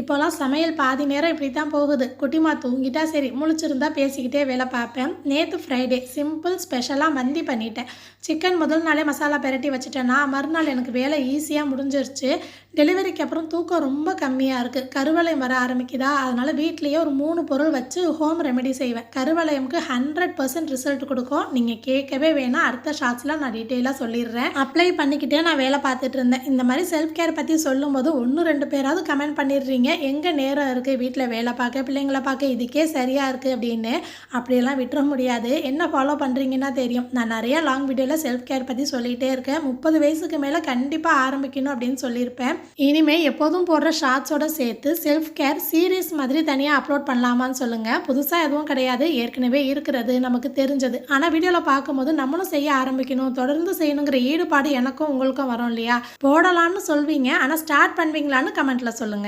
இப்போலாம் சமையல் பாதி நேரம் இப்படி தான் போகுது. குட்டிமா தூங்கிட்டா சரி முழிச்சிருந்தா பேசிக்கிட்டே வேலை பார்ப்பேன். நேற்று ஃப்ரைடே சிம்பிள் ஸ்பெஷலாக மந்தி பண்ணிட்டேன். சிக்கன் முதல் நாளே மசாலா பெரட்டி வச்சுட்டேன்னா மறுநாள் எனக்கு வேலை ஈஸியாக முடிஞ்சிருச்சு. டெலிவரிக்கு அப்புறம் தூக்கம் ரொம்ப கம்மியாக இருக்குது கருவளையம் வர ஆரம்பிக்குதா? அதனால் வீட்லேயே ஒரு மூணு பொருள் வச்சு ஹோம் ரெமெடி செய்வேன். கருவளையமுக்கு ஹண்ட்ரட் பர்சன்ட் ரிசல்ட் கொடுக்கும். நீங்கள் கேட்கவே வேணாம். அடுத்த ஷார்ட்ஸில் நான் டீட்டெயிலாக சொல்லிடுறேன். அப்ளை பண்ணிக்கிட்டே நான் வேலை பார்த்துட்டு இருந்தேன். இந்த மாதிரி செல்ஃப் கேர் பற்றி சொல்லும்போது ஒன்று ரெண்டு பேராவது கமெண்ட் பண்ணிடுறீங்க. எங்கே நேரம் இருக்குது வீட்டில் வேலை பார்க்க பிள்ளைங்கள பார்க்க இதுக்கே சரியாக இருக்குது அப்படின்னு அப்படியெல்லாம் விட்டுற முடியாது. என்ன ஃபாலோ பண்ணுறீங்கன்னா தெரியும். நான் நிறையா லாங் வீடியோவில் செல்ஃப் கேர் பற்றி சொல்லிகிட்டே இருக்கேன். முப்பது வயசுக்கு மேலே கண்டிப்பாக ஆரம்பிக்கணும் அப்படின்னு சொல்லியிருப்பேன். இனிமேல் எப்போதும் போடுற ஷார்ட்ஸோட சேர்த்து செல்ஃப் கேர் சீரீஸ் மாதிரி தனியாக அப்லோட் பண்ணலாமான்னு சொல்லுங்கள் புதுசாக எதுவும் கிடையாது. ஏற்கனவே இருக்கிறது நமக்கு தெரிஞ்சது. ஆனால் வீடியோவில் பார்க்கும்போது நம்மளும் செய்ய ஆரம்பிக்கணும். தொடர்ந்து செய்யணுங்கிற ஈடுபாடு எனக்கும் உங்களுக்கும் வரும் இல்லையா? போடலாம்னு சொல்வீங்க. ஆனால் ஸ்டார்ட் பண்ணுவீங்களான்னு கமெண்ட்டில் சொல்லுங்கள்